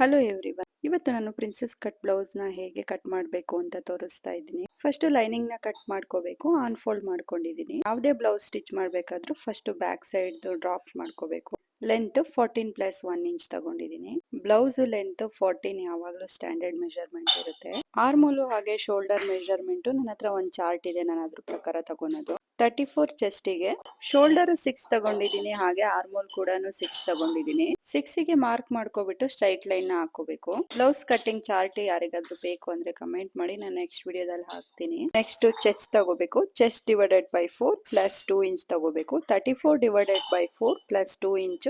Hello everyone ಇವತ್ತು ನಾನು princess cut ಬ್ಲೌಸ್ನ ಹೇಗೆ ಕಟ್ ಮಾಡಬೇಕು ಅಂತ ತೋರಿಸ್ತಾ ಇದ್ದೀನಿ. ಫಸ್ಟ್ ಲೈನಿಂಗ್ನ ಕಟ್ ಮಾಡ್ಕೋಬೇಕು ಆನ್ ಫೋಲ್ಡ್ ಮಾಡ್ಕೊಂಡಿದೀನಿ ಯಾವುದೇ ಬ್ಲೌಸ್ ಸ್ಟಿಚ್ ಮಾಡಬೇಕಾದ್ರೂ ಫಸ್ಟ್ ಬ್ಯಾಕ್ ಸೈಡ್ ಡ್ರಾಫ್ಟ್ ಮಾಡ್ಕೋಬೇಕು. Length fourteen plus one inch ತಗೊಂಡಿದ್ದೀನಿ. ಬ್ಲೌಸ್ ಲೆಂತ್ ಫೋರ್ಟೀನ್ ಯಾವಾಗಲೂ ಸ್ಟ್ಯಾಂಡರ್ಡ್ ಮೆಷರ್ಮೆಂಟ್ ಇರುತ್ತೆ. ಆರ್ಮೋಲು ಹಾಗೆ ಶೋಲ್ಡರ್ ಮೆಷರ್ಮೆಂಟ್ ನನ್ನ ಹತ್ರ ಒಂದು ಚಾರ್ಟ್ ಇದೆ ನಾನು ಅದ್ರ ಪ್ರಕಾರ ತಗೊಳೋದು. ತರ್ಟಿ ಫೋರ್ ಚೆಸ್ಟಿಗೆ ಶೋಲ್ಡರ್ ಸಿಕ್ಸ್ ತಗೊಂಡಿದ್ದೀನಿ, ಹಾಗೆ ಆರ್ಮೋಲ್ ಕೂಡ ಸಿಕ್ಸ್ ತಗೊಂಡಿದ್ದೀನಿ. ಸಿಕ್ಸ್ಗೆ ಮಾರ್ಕ್ ಮಾಡ್ಕೋಬಿಟ್ಟು ಸ್ಟ್ರೈಟ್ ಲೈನ್ನ ಹಾಕೋಬೇಕು. ಬ್ಲೌಸ್ ಕಟಿಂಗ್ ಚಾರ್ಟ್ ಯಾರಿಗಾದ್ರೂ ಬೇಕು ಅಂದ್ರೆ ಕಮೆಂಟ್ ಮಾಡಿ, ನಾನು ನೆಕ್ಸ್ಟ್ ವಿಡಿಯೋದಲ್ಲಿ ಹಾಕ್ತೀನಿ. ನೆಕ್ಸ್ಟ್ ಚೆಸ್ಟ್ ತಗೋಬೇಕು. Chest divided by four plus two inch ತಗೋಬೇಕು. Thirty four divided by four plus two inch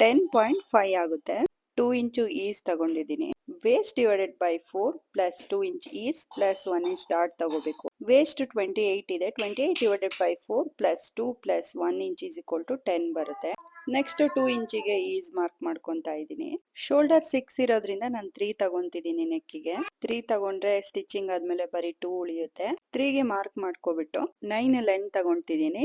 ten point five ಆಗುತ್ತೆ. ಟೂ ಇಂಚು ಈಸ್ ತಗೊಂಡಿದ್ದೀನಿ. Waist divided by four plus two inch ease plus one inch dot ತಗೋಬೇಕು. Waist twenty eight ಇದೆ. Twenty eight divided by four plus two plus one inch is equal to ten ಬರುತ್ತೆ next two ಇಂಚಿಗೆ ease mark ಮಾಡ್ಕೊಂತಾ ಇದ್ದೀನಿ. Shoulder six ಇರೋದ್ರಿಂದ ನಾನು three ತಗೊಂತಿದ್ದೀನಿ ನೆಕ್ಕಿಗೆ ತ್ರೀ ತಗೊಂಡ್ರೆ ಸ್ಟಿಚಿಂಗ್ ಆದ್ಮೇಲೆ ಬರೀ ಟೂ ಉಳಿಯುತ್ತೆ. ತ್ರೀಗೆ ಮಾರ್ಕ್ ಮಾಡ್ಕೊಬಿಟ್ಟು nine length ತಗೊಂತಿದ್ದೀನಿ.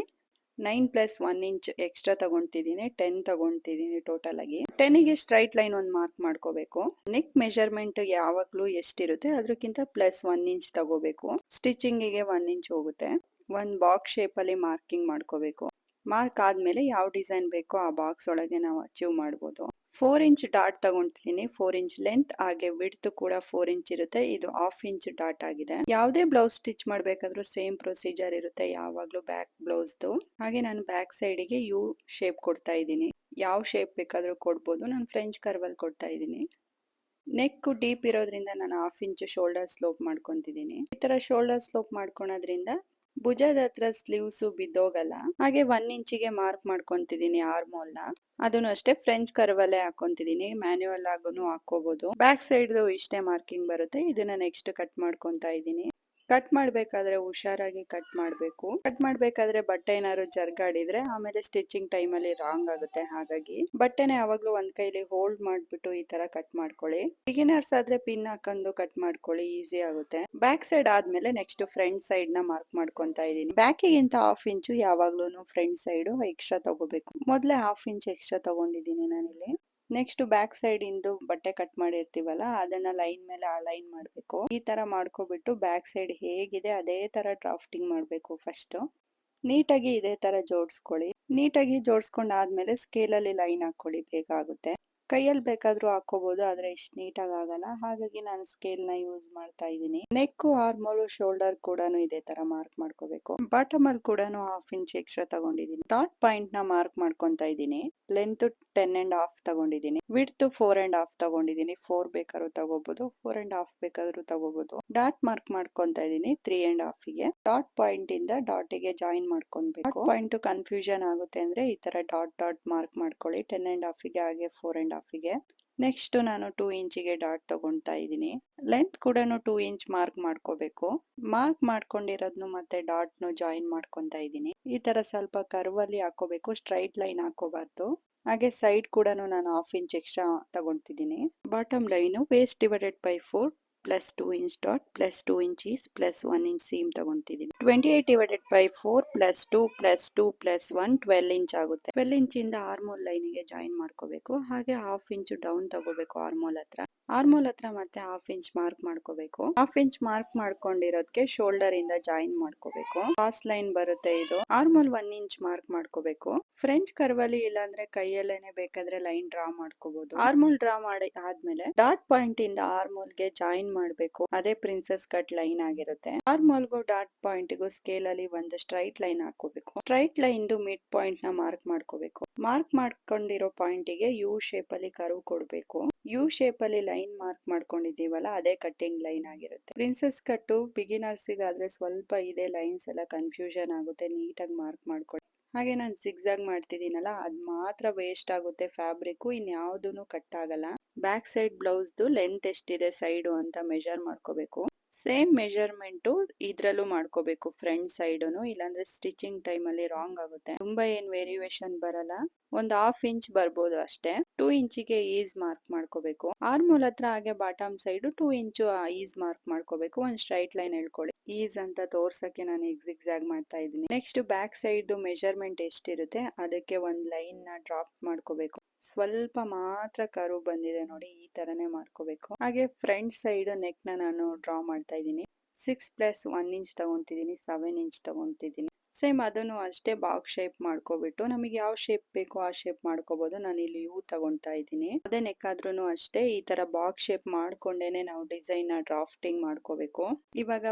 Nine plus one inch extra ತಗೊಂತಿದ್ದೀನಿ ten ತಗೊಂತಿದ್ದೀನಿ ಟೋಟಲ್ ಆಗಿ. ಟೆನ್ಗೆ ಸ್ಟ್ರೈಟ್ ಲೈನ್ ಒಂದು ಮಾರ್ಕ್ ಮಾಡ್ಕೋಬೇಕು. ನೆಕ್ ಮೆಜರ್ಮೆಂಟ್ ಯಾವಾಗ್ಲೂ ಎಷ್ಟಿರುತ್ತೆ ಅದಕ್ಕಿಂತ ಪ್ಲಸ್ ಒನ್ ಇಂಚ್ ತಗೋಬೇಕು. ಸ್ಟಿಚಿಂಗಿಗೆ ಒನ್ ಇಂಚ್ ಹೋಗುತ್ತೆ. ಒಂದು ಬಾಕ್ಸ್ ಶೇಪ್ ಅಲ್ಲಿ ಮಾರ್ಕಿಂಗ್ ಮಾಡ್ಕೋಬೇಕು. ಮಾರ್ಕ್ ಆದ್ಮೇಲೆ ಯಾವ ಡಿಸೈನ್ ಬೇಕೋ ಆ ಬಾಕ್ಸ್ ಒಳಗೆ ನಾವು ಅಚೀವ್ ಮಾಡ್ಬೋದು. ಫೋರ್ ಇಂಚ್ ಡಾಟ್ ತಗೊಂತೀನಿ ಫೋರ್ ಇಂಚ್ ಲೆಂತ್ ಹಾಗೆ ವಿಡ್ತ್ ಕೂಡ ಫೋರ್ ಇಂಚ್ ಇರುತ್ತೆ. ಇದು ಹಾಫ್ ಇಂಚ್ ಡಾಟ್ ಆಗಿದೆ. ಯಾವುದೇ ಬ್ಲೌಸ್ ಸ್ಟಿಚ್ ಮಾಡ್ಬೇಕಾದ್ರೂ ಸೇಮ್ ಪ್ರೊಸೀಜರ್ ಇರುತ್ತೆ. ಯಾವಾಗ್ಲೂ ಬ್ಯಾಕ್ ಬ್ಲೌಸ್ದು ಹಾಗೆ ನಾನು ಬ್ಯಾಕ್ ಸೈಡಿಗೆ ಯು ಶೇಪ್ ಕೊಡ್ತಾ ಇದ್ದೀನಿ. ಯಾವ ಶೇಪ್ ಬೇಕಾದ್ರೂ ಕೊಡ್ಬೋದು. ನಾನು ಫ್ರೆಂಚ್ ಕರ್ವಲ್ ಕೊಡ್ತಾ ಇದ್ದೀನಿ. ನೆಕ್ ಡೀಪ್ ಇರೋದ್ರಿಂದ ನಾನು ಹಾಫ್ ಇಂಚ್ ಶೋಲ್ಡರ್ ಸ್ಲೋಪ್ ಮಾಡ್ಕೊತಿದ್ದೀನಿ. ಈ ತರ ಶೋಲ್ಡರ್ ಸ್ಲೋಪ್ ಮಾಡ್ಕೊಳೋದ್ರಿಂದ ಭುಜದ ಹತ್ರ ಸ್ಲೀವ್ಸ್ ಬಿದ್ದೋಗಲ್ಲ. ಹಾಗೆ ಒನ್ ಇಂಚಿಗೆ ಮಾರ್ಕ್ ಮಾಡ್ಕೊಂತಿದೀನಿ ಆರ್ಮೋಲ್ನ ಅದನ್ನು ಅಷ್ಟೇ ಫ್ರೆಂಚ್ ಕರ್ವಲ್ಲೇ ಹಾಕೊಂತಿದೀನಿ. ಮ್ಯಾನ್ಯುವಲ್ ಆಗೂ ಹಾಕೋಬಹುದು ಬ್ಯಾಕ್ ಸೈಡ್ ಇಷ್ಟೇ ಮಾರ್ಕಿಂಗ್ ಬರುತ್ತೆ. ಇದನ್ನ ನೆಕ್ಸ್ಟ್ ಕಟ್ ಮಾಡ್ಕೊಂತಾ ಇದ್ದೀನಿ ಕಟ್ ಮಾಡ್ಬೇಕಾದ್ರೆ ಹುಷಾರಾಗಿ ಕಟ್ ಮಾಡ್ಬೇಕು. ಕಟ್ ಮಾಡ್ಬೇಕಾದ್ರೆ ಬಟ್ಟೆ ಏನಾದ್ರು ಜರ್ಗಾಡಿದ್ರೆ ಆಮೇಲೆ ಸ್ಟಿಚಿಂಗ್ ಟೈಮ್ ಅಲ್ಲಿ ರಾಂಗ್ ಆಗುತ್ತೆ ಹಾಗಾಗಿ. ಬಟ್ಟೆನೆ ಯಾವಾಗ್ಲೂ ಒಂದ್ ಕೈಲಿ ಹೋಲ್ಡ್ ಮಾಡ್ಬಿಟ್ಟು ಈ ತರ ಕಟ್ ಮಾಡ್ಕೊಳ್ಳಿ. ಬಿಗಿನರ್ಸ್ ಆದ್ರೆ ಪಿನ್ ಹಾಕೊಂಡು ಕಟ್ ಮಾಡ್ಕೊಳ್ಳಿ, ಈಸಿ ಆಗುತ್ತೆ. ಬ್ಯಾಕ್ ಸೈಡ್ ಆದ್ಮೇಲೆ ನೆಕ್ಸ್ಟ್ ಫ್ರಂಟ್ ಸೈಡ್ನ ಮಾರ್ಕ್ ಮಾಡ್ಕೊಂತಾ ಇದೀನಿ ಬ್ಯಾಕಿಗಿಂತ ಹಾಫ್ ಇಂಚು ಯಾವಾಗ್ಲೂ ಫ್ರಂಟ್ ಸೈಡ್ ಎಕ್ಸ್ಟ್ರಾ ತಗೋಬೇಕು. ಮೊದ್ಲೇ ಹಾಫ್ ಇಂಚ್ ಎಕ್ಸ್ಟ್ರಾ ತಗೊಂಡಿದ್ದೀನಿ ನಾನಿಲ್ಲಿ. ನೆಕ್ಸ್ಟ್ ಬ್ಯಾಕ್ ಸೈಡ್ ಇಂದು ಬಟ್ಟೆ ಕಟ್ ಮಾಡಿರ್ತೀವಲ್ಲ, ಅದನ್ನ ಲೈನ್ ಮೇಲೆ ಅಲೈನ್ ಮಾಡ್ಬೇಕು. ಈ ತರ ಮಾಡ್ಕೊಬಿಟ್ಟು ಬ್ಯಾಕ್ ಸೈಡ್ ಹೇಗಿದೆ, ಅದೇ ತರ ಡ್ರಾಫ್ಟಿಂಗ್ ಮಾಡ್ಬೇಕು ಫಸ್ಟ್. ನೀಟಾಗಿ ಇದೇ ತರ ಜೋಡಿಸ್ಕೊಳ್ಳಿ. ನೀಟಾಗಿ ಜೋಡಿಸ್ಕೊಂಡ್ ಆದ್ಮೇಲೆ ಸ್ಕೇಲ್ ಅಲ್ಲಿ ಲೈನ್ ಹಾಕೊಳ್ಳಿ ಬೇಗ ಆಗುತ್ತೆ. ಕೈಯಲ್ಲಿ ಬೇಕಾದ್ರೂ ಹಾಕೋಬಹುದು ಆದ್ರೆ ಇಷ್ಟು ನೀಟಾಗಿ ಆಗಲ್ಲ. ಹಾಗಾಗಿ ನಾನು ಸ್ಕೇಲ್ನ ಯೂಸ್ ಮಾಡ್ತಾ ಇದ್ದೀನಿ. ನೆಕ್ ಆರ್ಮೋಲ್ ಶೋಲ್ಡರ್ ಕೂಡ ಇದೇ ತರ ಮಾರ್ಕ್ ಮಾಡ್ಕೋಬೇಕು. ಬಾಟಮ್ ಅಲ್ಲಿ ಕೂಡ ಹಾಫ್ ಇಂಚ್ ಎಕ್ಸ್ಟ್ರಾ ತಗೊಂಡಿದ್ದೀನಿ. ಡಾಟ್ ಪಾಯಿಂಟ್ನ ಮಾರ್ಕ್ ಮಾಡ್ಕೊಂತಾ ಇದ್ದೀನಿ. ಲೆಂತ್ ಟೆನ್ ಅಂಡ್ ಹಾಫ್ ತಗೊಂಡಿದ್ದೀನಿ. ವಿಡ್ತ್ ಫೋರ್ ಅಂಡ್ ಹಾಫ್ ತಗೊಂಡಿದ್ದೀನಿ. ಫೋರ್ ಬೇಕಾದ್ರೂ ತಗೋಬಹುದು ಫೋರ್ ಅಂಡ್ ಹಾಫ್ ಬೇಕಾದ್ರೂ ತಗೋಬಹುದು ಡಾಟ್ ಮಾರ್ಕ್ ಮಾಡ್ಕೊಂತಾ ಇದ್ದೀನಿ ತ್ರೀ ಅಂಡ್ ಹಾಫ್ಗೆ. ಡಾಟ್ ಪಾಯಿಂಟ್ ಇಂದ ಡಾಟ್ಗೆ ಜಾಯಿನ್ ಮಾಡ್ಕೊಬೇಕು ಪಾಯಿಂಟ್ ಕನ್ಫ್ಯೂಷನ್ ಆಗುತ್ತೆ ಅಂದ್ರೆ ಈ ತರ ಡಾಟ್ ಡಾಟ್ ಮಾರ್ಕ್ ಮಾಡ್ಕೊಳ್ಳಿ. ಟೆನ್ ಅಂಡ್ ಹಾಫ್ಗೆ ಹಾಗೆ ಫೋರ್ ಅಂಡ್ ಹಾಫ್ಗೆ ನೆಕ್ಸ್ಟ್ ನಾನು ಟೂ ಇಂಚಿಗೆ ಡಾಟ್ ತಗೊಂತಾ ಇದ್ದೀನಿ. ಲೆಂತ್ ಕೂಡ ಟೂ ಇಂಚ್ ಮಾರ್ಕ್ ಮಾಡ್ಕೋಬೇಕು. ಮಾರ್ಕ್ ಮಾಡ್ಕೊಂಡಿರೋದ್ನು ಮತ್ತೆ ಡಾಟ್ ನು ಜಾಯಿನ್ ಮಾಡ್ಕೊಂತಾ ಇದ್ದೀನಿ. ಈ ತರ ಸ್ವಲ್ಪ ಕರ್ವ್ ಅಲ್ಲಿ ಹಾಕೋಬೇಕು ಸ್ಟ್ರೈಟ್ ಲೈನ್ ಹಾಕೋಬಾರ್ದು. ಹಾಗೆ ಸೈಡ್ ಕೂಡ ನಾನು half inch extra ತಗೊಂತಿದ್ದೀನಿ. Bottom line waist divided by four plus two inch dot plus two inches plus one inch seam ತಗೊಂತಿದ್ದೀನಿ twenty eight divided by four plus two plus two plus one twelve inch ಆಗುತ್ತೆ. Twelve inch ಇಂದ armhole ಲೈನಿಗೆ join ಮಾಡ್ಕೋಬೇಕು. ಹಾಗೆ half inch down ತಗೋಬೇಕು armhole ಹತ್ರ. Armhole ಹತ್ರ ಮತ್ತೆ half inch mark ಮಾಡ್ಕೋಬೇಕು. ಹಾಫ್ ಇಂಚ್ ಮಾರ್ಕ್ ಮಾಡ್ಕೊಂಡಿರೋದಕ್ಕೆ ಶೋಲ್ಡರ್ ಇಂದ ಜಾಯಿನ್ ಮಾಡ್ಕೋಬೇಕು. ಫಾಸ್ಟ್ ಲೈನ್ ಬರುತ್ತೆ ಇದು. ಆರ್ಮೋಲ್ ಒನ್ ಇಂಚ್ ಮಾರ್ಕ್ ಮಾಡ್ಕೋಬೇಕು. ಫ್ರೆಂಚ್ ಕರ್ವಲ್ಲಿ ಇಲ್ಲಾಂದ್ರೆ ಕೈಯಲ್ಲೇನೆ ಬೇಕಾದ್ರೆ ಲೈನ್ ಡ್ರಾ ಮಾಡ್ಕೋಬಹುದು ಆರ್ಮೋಲ್ ಡ್ರಾ ಮಾಡಿ ಆದ್ಮೇಲೆ ಡಾಟ್ ಪಾಯಿಂಟ್ ಇಂದ ಆರ್ಮೋಲ್ಗೆ ಜಾಯಿನ್ ಮಾಡ್ಬೇಕು. ಅದೇ ಪ್ರಿನ್ಸೆಸ್ ಕಟ್ ಲೈನ್ ಆಗಿರುತ್ತೆ. ಆರ್ಮೋಲ್ಗೂ ಡಾಟ್ ಪಾಯಿಂಟ್ ಗು ಸ್ಕೇಲ್ ಅಲ್ಲಿ ಒಂದು ಸ್ಟ್ರೈಟ್ ಲೈನ್ ಹಾಕೋಬೇಕು ಸ್ಟ್ರೈಟ್ ಲೈನ್ ಮಿಡ್ ಪಾಯಿಂಟ್ನ ಮಾರ್ಕ್ ಮಾಡ್ಕೋಬೇಕು. ಮಾರ್ಕ್ ಮಾಡ್ಕೊಂಡಿರೋ ಪಾಯಿಂಟ್ಗೆ ಯು ಶೇಪ್ ಅಲ್ಲಿ ಕರ್ವ್ ಕೊಡ್ಬೇಕು. ಯು ಅಲ್ಲಿ ಲೈನ್ ಮಾರ್ಕ್ ಮಾಡ್ಕೊಂಡಿದ್ದೀವಲ್ಲ, ಅದೇ ಕಟ್ಟಿಂಗ್ ಲೈನ್ ಆಗಿರುತ್ತೆ. ಪ್ರಿನ್ಸಸ್ ಕಟ್ಟು ಬಿಗಿನರ್ಸ್ ಆದ್ರೆ ಸ್ವಲ್ಪ ಇದೆ ಲೈನ್ಸ್ ಎಲ್ಲ ಕನ್ಫ್ಯೂಷನ್ ಆಗುತ್ತೆ ನೀಟಾಗಿ ಮಾರ್ಕ್ ಮಾಡ್ಕೊಳ್ಳಿ ಹಾಗೆ ನಾನು ಸಿಗ್ಸಾಗ್ ಮಾಡ್ತಿದ್ದೀನಲ್ಲ, ಅದ್ ಮಾತ್ರ ವೇಸ್ಟ್ ಆಗುತ್ತೆ ಫ್ಯಾಬ್ರಿಕ್ ಇನ್ಯಾವುದೂ ಕಟ್ ಆಗಲ್ಲ. ಬ್ಯಾಕ್ ಸೈಡ್ ಬ್ಲೌಸ್ದು ಲೆಂತ್ ಎಷ್ಟಿದೆ ಸೈಡು ಅಂತ ಮೆಷರ್ ಮಾಡ್ಕೋಬೇಕು. ಸೇಮ್ ಮೆಜರ್ಮೆಂಟು ಇದ್ರಲ್ಲೂ ಮಾಡ್ಕೋಬೇಕು ಫ್ರಂಟ್ ಸೈಡುನು ಇಲ್ಲಾಂದ್ರೆ ಸ್ಟಿಚಿಂಗ್ ಟೈಮ್ ಅಲ್ಲಿ ರಾಂಗ್ ಆಗುತ್ತೆ. ತುಂಬಾ ಏನ್ ವೇರಿಯೇಷನ್ ಬರಲ್ಲ. ಒಂದ್ ಹಾಫ್ ಇಂಚ್ ಬರ್ಬೋದು ಅಷ್ಟೇ. ಟೂ ಇಂಚಿಗೆ ಈಸ್ ಮಾರ್ಕ್ ಮಾಡ್ಕೋಬೇಕು. ಆರ್ಮೋಲ್ ಹತ್ರ ಹಾಗೆ bottom side two inch ease mark ಮಾಡ್ಕೋಬೇಕು. ಒಂದ್ ಸ್ಟ್ರೈಟ್ ಲೈನ್ ಹೇಳ್ಕೊಳ್ಳಿ ಈಸ್ ಅಂತ ತೋರ್ಸಕ್ಕೆ ನಾನು ಎಕ್ಸಿಕ್ಸಾಗ್ ಮಾಡ್ತಾ ಇದ್ದೀನಿ. ನೆಕ್ಸ್ಟ್ ಬ್ಯಾಕ್ ಸೈಡ್ ಮೆಜರ್ಮೆಂಟ್ ಎಷ್ಟಿರುತ್ತೆ, ಅದಕ್ಕೆ ಒಂದ್ ಲೈನ್ನ ಡ್ರಾಪ್ ಮಾಡ್ಕೋಬೇಕು. ಸ್ವಲ್ಪ ಮಾತ್ರ ಕರು ಬಂದಿದೆ ನೋಡಿ, ಈ ತರನೇ ಮಾಡ್ಕೋಬೇಕು. ಹಾಗೆ ಫ್ರಂಟ್ ಸೈಡ್ ನೆಕ್ನ ನಾನು ಡ್ರಾ ಮಾಡ್ತಾ ಇದ್ದೀನಿ. ಸಿಕ್ಸ್ ಪ್ಲಸ್ ಒನ್ ಇಂಚ್ ತಗೊಂತಿದ್ದೀನಿ ಸೆವೆನ್ ಇಂಚ್ ತಗೊಂತಿದ್ದೀನಿ. ಸೇಮ್ ಅದನ್ನು ಅಷ್ಟೇ ಬಾಕ್ಸ್ ಶೇಪ್ ಮಾಡ್ಕೋಬಿಟ್ಟು ನಮಗೆ ಯಾವ ಶೇಪ್ ಬೇಕೋ ಆ ಶೇಪ್ ಮಾಡ್ಕೋಬಹುದು ನಾನು ಇಲ್ಲಿ ಯೂ ತಗೊಂತಾ ಇದ್ದೀನಿ. ಅದೇ ನೆಕ್ ಆದ್ರೂ ಅಷ್ಟೇ ಈ ತರ ಬಾಕ್ಸ್ ಶೇಪ್ ಮಾಡ್ಕೊಂಡೇನೆ ನಾವು ಡಿಸೈನ್ನ ಡ್ರಾಫ್ಟಿಂಗ್ ಮಾಡ್ಕೋಬೇಕು. ಇವಾಗ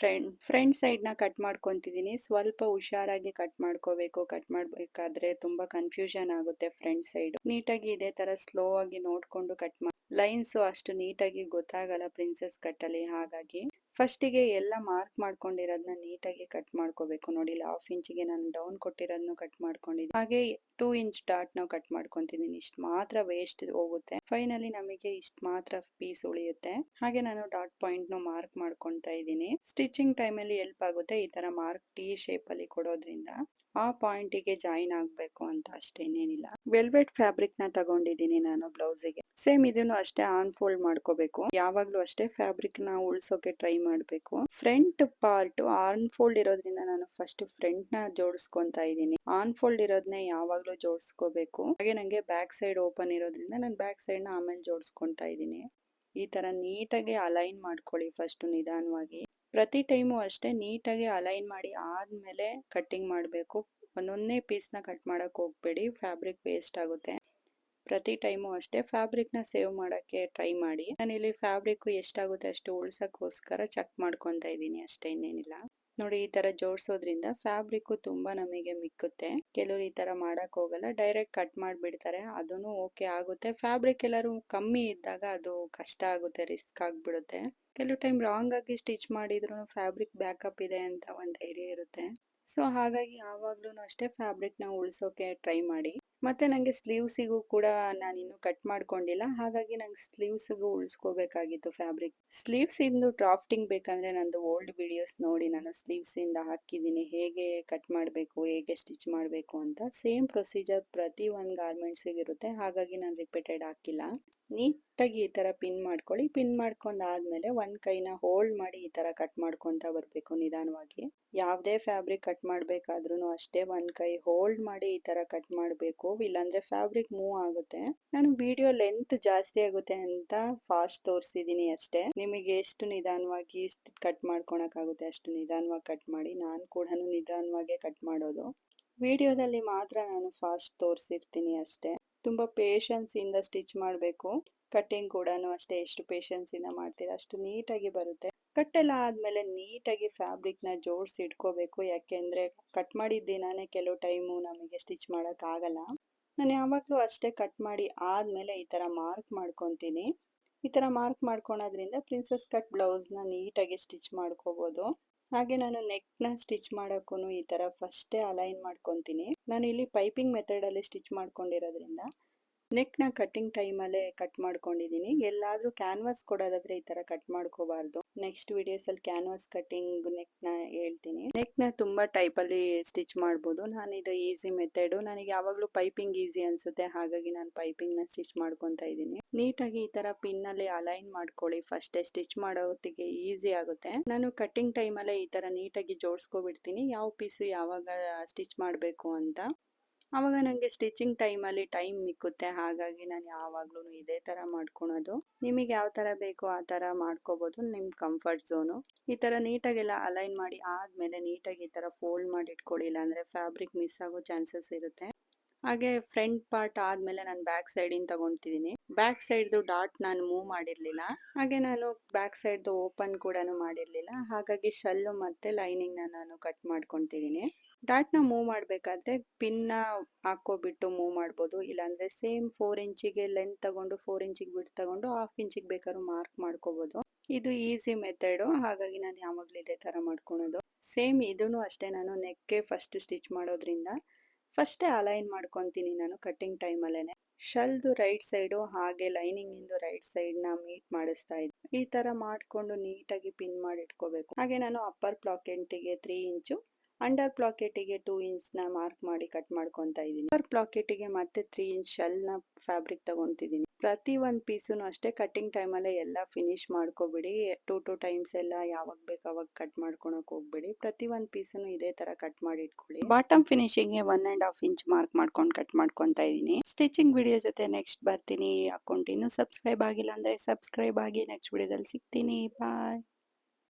ಫ್ರಂಟ್ ಫ್ರಂಟ್ ಸೈಡ್ನ ಕಟ್ ಮಾಡ್ಕೊಂತಿದೀನಿ ಸ್ವಲ್ಪ ಹುಷಾರಾಗಿ ಕಟ್ ಮಾಡ್ಕೋಬೇಕು. ಕಟ್ ಮಾಡ್ಬೇಕಾದ್ರೆ ತುಂಬಾ ಕನ್ಫ್ಯೂಷನ್ ಆಗುತ್ತೆ ಫ್ರಂಟ್ ಸೈಡ್ ನೀಟಾಗಿ ಇದೇ ತರ ಸ್ಲೋ ಆಗಿ ನೋಡ್ಕೊಂಡು ಕಟ್ ಮಾಡಿ ಲೈನ್ಸ್ ಅಷ್ಟು ನೀಟಾಗಿ ಗೊತ್ತಾಗಲ್ಲ ಪ್ರಿನ್ಸೆಸ್ ಕಟ್ ಅಲ್ಲಿ ಹಾಗಾಗಿ. ಫಸ್ಟಿಗೆ ಎಲ್ಲ ಮಾರ್ಕ್ ಮಾಡ್ಕೊಂಡಿರೋದನ್ನ ನೀಟಾಗಿ ಕಟ್ ಮಾಡ್ಕೋಬೇಕು. ನೋಡಿ ಹಾಫ್ ಇಂಚಿಗೆ ನಾನು ಡೌನ್ ಕೊಟ್ಟಿರೋದನ್ನು ಕಟ್ ಮಾಡ್ಕೊಂಡಿದ್ದೀನಿ ಹಾಗೆ ಟೂ ಇಂಚ್ ಡಾಟ್ ನಾವು ಕಟ್ ಮಾಡ್ಕೊತಿದ್ದೀನಿ ಇಷ್ಟು ಮಾತ್ರ ವೇಸ್ಟ್ ಹೋಗುತ್ತೆ. ಫೈನಲಿ ನಮಗೆ ಇಷ್ಟು ಮಾತ್ರ ಪೀಸ್ ಉಳಿಯುತ್ತೆ. ಹಾಗೆ ನಾನು ಡಾಟ್ ಪಾಯಿಂಟ್ ನು ಮಾರ್ಕ್ ಮಾಡ್ಕೊಂತ ಇದ್ದೀನಿ. ಸ್ಟಿಚಿಂಗ್ ಟೈಮ್ ಅಲ್ಲಿ ಹೆಲ್ಪ್ ಆಗುತ್ತೆ ಈ ತರ ಮಾರ್ಕ್ ಟಿ ಶೇಪ್ ಅಲ್ಲಿ ಕೊಡೋದ್ರಿಂದ. ಆ ಪಾಯಿಂಟ್ಗೆ ಜಾಯಿನ್ ಆಗ್ಬೇಕು ಅಂತ ಅಷ್ಟೇನೇನಿಲ್ಲ ವೆಲ್ವೆಟ್ ಫ್ಯಾಬ್ರಿಕ್ನ ತಗೊಂಡಿದ್ದೀನಿ ನಾನು ಬ್ಲೌಸ್ಗೆ. ಸೇಮ್ ಇದನ್ನು ಅಷ್ಟೇ ಆನ್ ಫೋಲ್ಡ್ ಮಾಡ್ಕೋಬೇಕು. ಯಾವಾಗ್ಲೂ ಅಷ್ಟೇ ಫ್ಯಾಬ್ರಿಕ್ನ ಉಳ್ಸೋಕೆ ಟ್ರೈ ಮಾಡ್ಬೇಕು. ಫ್ರಂಟ್ ಪಾರ್ಟ್ ಆನ್ ಫೋಲ್ಡ್ ಇರೋದ್ರಿಂದ ನಾನು ಫಸ್ಟ್ ಫ್ರಂಟ್ನ ಜೋಡಿಸ್ಕೊಂತ ಇದ್ದೀನಿ. ಆನ್ ಫೋಲ್ಡ್ ಇರೋದನ್ನ ಯಾವಾಗ್ಲೂ ಜೋಡಿಸ್ಕೋಬೇಕು. ಹಾಗೆ ನಂಗೆ ಬ್ಯಾಕ್ ಸೈಡ್ ಓಪನ್ ಇರೋದ್ರಿಂದ ನಾನು ಬ್ಯಾಕ್ ಸೈಡ್ನ ಆಮೇಲೆ ಜೋಡಿಸ್ಕೊಂತ ಇದ್ದೀನಿ. ಈ ತರ ನೀಟಾಗಿ ಅಲೈನ್ ಮಾಡ್ಕೊಳ್ಳಿ ಫಸ್ಟ್ ನಿಧಾನವಾಗಿ. ಪ್ರತಿ ಟೈಮು ಅಷ್ಟೇ ನೀಟಾಗಿ ಅಲೈನ್ ಮಾಡಿ ಆದ್ಮೇಲೆ ಕಟ್ಟಿಂಗ್ ಮಾಡಬೇಕು. ಒಂದೊಂದೇ ಪೀಸ್ನ ಕಟ್ ಮಾಡಕ್ ಹೋಗ್ಬೇಡಿ. ಫ್ಯಾಬ್ರಿಕ್ ವೇಸ್ಟ್ ಆಗುತ್ತೆ. ಪ್ರತಿ ಟೈಮು ಅಷ್ಟೇ ಫ್ಯಾಬ್ರಿಕ್ನ ಸೇವ್ ಮಾಡಕ್ಕೆ ಟ್ರೈ ಮಾಡಿ. ನಾನಿಲ್ಲಿ ಫ್ಯಾಬ್ರಿಕ್ ಎಷ್ಟಾಗುತ್ತೆ ಅಷ್ಟು ಉಳ್ಸಕ್ಕೋಸ್ಕರ ಚೆಕ್ ಮಾಡ್ಕೊಂತ ಇದ್ದೀನಿ ಅಷ್ಟೇ ಇನ್ನೇನಿಲ್ಲ. ನೋಡಿ ಈ ತರ ಜೋಡಿಸೋದ್ರಿಂದ ಫ್ಯಾಬ್ರಿಕ್ ತುಂಬಾ ನಮಗೆ ಮಿಕ್ಕುತ್ತೆ. ಕೆಲವರು ಈ ತರ ಮಾಡಕ್ ಹೋಗಲ್ಲ, ಡೈರೆಕ್ಟ್ ಕಟ್ ಮಾಡ್ಬಿಡ್ತಾರೆ ಅದನ್ನು ಓಕೆ ಆಗುತ್ತೆ. ಫ್ಯಾಬ್ರಿಕ್ ಎಲ್ಲರೂ ಕಮ್ಮಿ ಇದ್ದಾಗ ಅದು ಕಷ್ಟ ಆಗುತ್ತೆ, ರಿಸ್ಕ್ ಆಗ್ಬಿಡುತ್ತೆ. ಕೆಲವು ಟೈಮ್ ರಾಂಗ್ ಆಗಿ ಸ್ಟಿಚ್ ಮಾಡಿದ್ರು ಫ್ಯಾಬ್ರಿಕ್ ಬ್ಯಾಕಪ್ ಇದೆ ಅಂತ ಒಂದ್ ಧೈರ್ಯ ಇರುತ್ತೆ. ಸೊ ಹಾಗಾಗಿ ಯಾವಾಗ್ಲೂ ಅಷ್ಟೇ ಫ್ಯಾಬ್ರಿಕ್ನ ಉಳಿಸೋಕೆ ಟ್ರೈ ಮಾಡಿ. ಮತ್ತೆ ನನಗೆ ಸ್ಲೀವ್ಸಿಗೂ ಕೂಡ ನಾನು ಇನ್ನು ಕಟ್ ಮಾಡ್ಕೊಂಡಿಲ್ಲ. ಹಾಗಾಗಿ ನಂಗೆ ಸ್ಲೀವ್ಸ್ಗೂ ಉಳಿಸ್ಕೋಬೇಕಾಗಿತ್ತು ಫ್ಯಾಬ್ರಿಕ್. ಸ್ಲೀವ್ಸ್ ಇಂದು ಡ್ರಾಫ್ಟಿಂಗ್ ಬೇಕಂದ್ರೆ ನಂದು ಓಲ್ಡ್ ವಿಡಿಯೋಸ್ ನೋಡಿ, ನಾನು ಸ್ಲೀವ್ಸ್ ಇಂದ ಹಾಕಿದ್ದೀನಿ. ಹೇಗೆ ಕಟ್ ಮಾಡಬೇಕು, ಹೇಗೆ ಸ್ಟಿಚ್ ಮಾಡಬೇಕು ಅಂತ ಸೇಮ್ ಪ್ರೊಸೀಜರ್ ಪ್ರತಿ ಒಂದು ಗಾರ್ಮೆಂಟ್ಸಿಗೆ ಇರುತ್ತೆ. ಹಾಗಾಗಿ ನಾನು ರಿಪೀಟೆಡ್ ಹಾಕಿಲ್ಲ. ನೀಟಾಗಿ ಈ ತರ ಪಿನ್ ಮಾಡ್ಕೊಳ್ಳಿ. ಪಿನ್ ಮಾಡ್ಕೊಂಡಾದ್ಮೇಲೆ ಒಂದು ಕೈನ ಹೋಲ್ಡ್ ಮಾಡಿ ಈ ತರ ಕಟ್ ಮಾಡ್ಕೊಂತ ಬರಬೇಕು ನಿಧಾನವಾಗಿ. ಯಾವುದೇ ಫ್ಯಾಬ್ರಿಕ್ ಕಟ್ ಮಾಡಬೇಕಾದ್ರೂ ಅಷ್ಟೇ ಒಂದು ಕೈ ಹೋಲ್ಡ್ ಮಾಡಿ ಈ ತರ ಕಟ್ ಮಾಡ್ಬೇಕು. ಇಲ್ಲಾಂದ್ರೆ ಫ್ಯಾಬ್ರಿಕ್ ಮೂವ್ ಆಗುತ್ತೆ. ನಾನು ವಿಡಿಯೋ ಲೆಂತ್ ಜಾಸ್ತಿ ಆಗುತ್ತೆ ಅಂತ ಫಾಸ್ಟ್ ತೋರಿಸಿದೀನಿ ಅಷ್ಟೇ. ನಿಮಗೆ ಎಷ್ಟು ನಿಧಾನವಾಗಿ ಕಟ್ ಮಾಡ್ಕೊಳಕ್ ಆಗುತ್ತೆ ಅಷ್ಟು ನಿಧಾನವಾಗಿ ಕಟ್ ಮಾಡಿ, ನಾನು ಕೂಡ ನಿಧಾನವಾಗಿ ಕಟ್ ಮಾಡೋದು. ವಿಡಿಯೋದಲ್ಲಿ ಮಾತ್ರ ನಾನು ಫಾಸ್ಟ್ ತೋರಿಸಿರ್ತೀನಿ ಅಷ್ಟೇ. ತುಂಬಾ ಪೇಶನ್ಸ್ ಇಂದ ಸ್ಟಿಚ್ ಮಾಡಬೇಕು. ಕಟ್ಟಿಂಗ್ ಕೂಡ ಅಷ್ಟೇ ಎಷ್ಟು ಪೇಶನ್ಸ್ ಇಂದ ಮಾಡ್ತೀರಾ ಅಷ್ಟು ನೀಟಾಗಿ ಬರುತ್ತೆ. ಕಟ್ ಎಲ್ಲ ಆದ್ಮೇಲೆ ನೀಟಾಗಿ ಫ್ಯಾಬ್ರಿಕ್ನ ಜೋಡಿಸಿ ಇಟ್ಕೋಬೇಕು. ಯಾಕೆಂದರೆ ಕಟ್ ಮಾಡಿದ ದಿನಾನೇ ಕೆಲವು ಟೈಮು ನಮಗೆ ಸ್ಟಿಚ್ ಮಾಡೋಕ್ಕಾಗಲ್ಲ ನಾನು ಯಾವಾಗಲೂ ಅಷ್ಟೇ ಕಟ್ ಮಾಡಿ ಆದ್ಮೇಲೆ ಈ ತರ ಮಾರ್ಕ್ ಮಾಡ್ಕೊತೀನಿ. ಈ ತರ ಮಾರ್ಕ್ ಮಾಡ್ಕೊಳೋದ್ರಿಂದ ಪ್ರಿನ್ಸಸ್ ಕಟ್ ಬ್ಲೌಸ್ನ ನೀಟಾಗಿ ಸ್ಟಿಚ್ ಮಾಡ್ಕೋಬೋದು. ಹಾಗೆ ನಾನು ನೆಕ್ನ ಸ್ಟಿಚ್ ಮಾಡೋಕ್ಕೂ ಈ ತರ ಫಸ್ಟೇ ಅಲೈನ್ ಮಾಡ್ಕೊತೀನಿ. ನಾನು ಇಲ್ಲಿ ಪೈಪಿಂಗ್ ಮೆಥಡಲ್ಲಿ ಸ್ಟಿಚ್ ಮಾಡ್ಕೊಂಡಿರೋದ್ರಿಂದ ನೆಕ್ನ ಕಟ್ಟಿಂಗ್ ಟೈಮಲ್ಲೇ ಕಟ್ ಮಾಡ್ಕೊಂಡಿದೀನಿ ಎಲ್ಲಾದ್ರೂ ಕ್ಯಾನ್ವಾಸ್ ಕೊಡೋದಾದ್ರೆ ಈ ತರ ಕಟ್ ಮಾಡ್ಕೋಬಾರ್ದು. ನೆಕ್ಸ್ಟ್ ವಿಡಿಯೋಸ್ ಅಲ್ಲಿ ಕ್ಯಾನ್ವಾಸ್ ಕಟ್ಟಿಂಗ್ ನೆಕ್ನ ಹೇಳ್ತೀನಿ. ನೆಕ್ನ ತುಂಬಾ ಟೈಪ್ ಅಲ್ಲಿ ಸ್ಟಿಚ್ ಮಾಡ್ಬೋದು. ನಾನು ಇದು ಈಸಿ ಮೆಥಡ್. ನನಗೆ ಯಾವಾಗಲೂ ಪೈಪಿಂಗ್ ಈಸಿ ಅನ್ಸುತ್ತೆ. ಹಾಗಾಗಿ ನಾನು ಪೈಪಿಂಗ್ನ ಸ್ಟಿಚ್ ಮಾಡ್ಕೊಂತ ಇದ್ದೀನಿ. ನೀಟಾಗಿ ಈ ತರ ಪಿನ್ ಅಲ್ಲಿ ಅಲೈನ್ ಮಾಡ್ಕೊಳ್ಳಿ. ಫಸ್ಟ್ ಸ್ಟಿಚ್ ಮಾಡೋತ್ತಿಗೆ ಈಸಿ ಆಗುತ್ತೆ. ನಾನು ಕಟ್ಟಿಂಗ್ ಟೈಮ್ ಅಲ್ಲೇ ಈ ತರ ನೀಟಾಗಿ ಜೋಡಿಸ್ಕೊಬಿಡ್ತೀನಿ. ಯಾವ ಪೀಸು ಯಾವಾಗ ಸ್ಟಿಚ್ ಮಾಡಬೇಕು ಅಂತ. ಅವಾಗ ನನಗೆ ಸ್ಟಿಚಿಂಗ್ ಟೈಮಲ್ಲಿ ಟೈಮ್ ಮಿಕ್ಕುತ್ತೆ. ಹಾಗಾಗಿ ನಾನು ಯಾವಾಗ್ಲೂ ಇದೇ ತರ ಮಾಡ್ಕೊಳೋದು. ನಿಮಗೆ ಯಾವ ತರ ಬೇಕೋ ಆ ತರ ಮಾಡ್ಕೋಬಹುದು ನಿಮ್ಮ ಕಂಫರ್ಟ್ ಝೋನು ಈ ತರ ನೀಟಾಗೆಲ್ಲ ಅಲೈನ್ ಮಾಡಿ ಆದ್ಮೇಲೆ ನೀಟಾಗಿ ಈ ತರ ಫೋಲ್ಡ್ ಮಾಡಿ ಇಟ್ಕೊಳ್ಳಿಲ್ಲ ಇಲ್ಲಾಂದ್ರೆ ಫ್ಯಾಬ್ರಿಕ್ ಮಿಸ್ ಆಗೋ ಚಾನ್ಸಸ್ ಇರುತ್ತೆ. ಹಾಗೆ ಫ್ರಂಟ್ ಪಾರ್ಟ್ ಆದ್ಮೇಲೆ ನಾನು ಬ್ಯಾಕ್ ಸೈಡ್ ಇನ್ ತಗೊಂತಿದ್ದೀನಿ ಬ್ಯಾಕ್ ಸೈಡ್ದು ಡಾಟ್ ನಾನು ಮೂವ್ ಮಾಡಿರಲಿಲ್ಲ. ಹಾಗೆ ನಾನು ಬ್ಯಾಕ್ ಸೈಡ್ದು ಓಪನ್ ಕೂಡ ಮಾಡಿರಲಿಲ್ಲ. ಹಾಗಾಗಿ ಶಲ್ಲು ಮತ್ತು ಲೈನಿಂಗ್ನ ನಾನು ಕಟ್ ಮಾಡ್ಕೊಂತಿದ್ದೀನಿ ಡಾಟ್ನ ಮೂವ್ ಮಾಡಬೇಕಾದ್ರೆ ಪಿನ್ನ ಹಾಕೋಬಿಟ್ಟು ಮೂವ್ ಮಾಡ್ಬೋದು. ಇಲ್ಲಾಂದರೆ ಸೇಮ್ ಫೋರ್ ಇಂಚಿಗೆ ಲೆಂತ್ ತಗೊಂಡು ಫೋರ್ ಇಂಚಿಗೆ ಬಿಟ್ಟು ತಗೊಂಡು ಹಾಫ್ ಇಂಚಿಗೆ ಬೇಕಾದ್ರೂ ಮಾರ್ಕ್ ಮಾಡ್ಕೋಬಹುದು ಇದು ಈಸಿ ಮೆಥಡ್ ಹಾಗಾಗಿ ನಾನು ಯಾವಾಗಲೂ ಇದೇ ತರ ಮಾಡ್ಕೊಳೋದು. ಸೇಮ್ ಇದೂ ಅಷ್ಟೇ ನಾನು ನೆಕ್ಗೆ ಫಸ್ಟ್ ಸ್ಟಿಚ್ ಮಾಡೋದ್ರಿಂದ. ಫಸ್ಟೇ ಅಲೈನ್ ಮಾಡ್ಕೊತೀನಿ ನಾನು ಕಟ್ಟಿಂಗ್ ಟೈಮ್ ಅಲ್ಲೇನೆ. ಶಲ್ದು ರೈಟ್ ಸೈಡು ಹಾಗೆ ಲೈನಿಂಗ್ ಇಂದ ರೈಟ್ ಸೈಡ್ನ ಮೀಟ್ ಮಾಡಿಸ್ತಾ ಇದ್ದೆ ಈ ತರ ಮಾಡ್ಕೊಂಡು ನೀಟಾಗಿ ಪಿನ್ ಮಾಡಿ ಇಟ್ಕೋಬೇಕು ಹಾಗೆ ನಾನು ಅಪ್ಪರ್ ಪ್ಲಾಕೆಂಟಿಗೆ ತ್ರೀ ಇಂಚು ಅಂಡರ್ ಪ್ಲಾಕೆಟಿಗೆ ಟೂ ಇಂಚ್ನ ಮಾರ್ಕ್ ಮಾಡಿ ಕಟ್ ಮಾಡ್ಕೊತಾ ಇದ್ದೀನಿ. ಅಂಡರ್ ಪ್ಲಾಕೆಟಿಗೆ ಮತ್ತೆ ತ್ರೀ ಇಂಚ್ ಶೆಲ್ನ ಫ್ಯಾಬ್ರಿಕ್ ತಗೊಂತಿದ್ದೀನಿ. ಪ್ರತಿ ಒಂದು ಪೀಸು ಅಷ್ಟೇ ಕಟ್ಟಿಂಗ್ ಟೈಮಲ್ಲೇ ಎಲ್ಲ ಫಿನಿಶ್ ಮಾಡ್ಕೊಬಿಡಿ. ಟೂ ಟೂ ಟೈಮ್ಸ್ ಎಲ್ಲ ಯಾವಾಗ ಬೇಕು ಅವಾಗ ಕಟ್ ಮಾಡ್ಕೊಳಕ್ ಹೋಗ್ಬೇಡಿ. ಪ್ರತಿ ಒಂದು ಪೀಸನ್ನು ಇದೇ ತರ ಕಟ್ ಮಾಡಿ ಇಟ್ಕೊಳ್ಳಿ. Bottom ಫಿನಿಶಿಂಗ್ಗೆ one and half inch mark ಮಾಡ್ಕೊಂಡು ಕಟ್ ಮಾಡ್ಕೊತಾ ಇದ್ದೀನಿ. ಸ್ಟಿಚಿಂಗ್ ವಿಡಿಯೋ ಜೊತೆ ನೆಕ್ಸ್ಟ್ ಬರ್ತೀನಿ. ಅಕೌಂಟ್ ಇನ್ನೂ ಸಬ್ಸ್ಕ್ರೈಬ್ ಆಗಿಲ್ಲ ಅಂದ್ರೆ ಸಬ್ಸ್ಕ್ರೈಬ್ ಆಗಿ ನೆಕ್ಸ್ಟ್ ವಿಡಿಯೋದಲ್ಲಿ ಸಿಗ್ತೀನಿ. ಬಾಯ್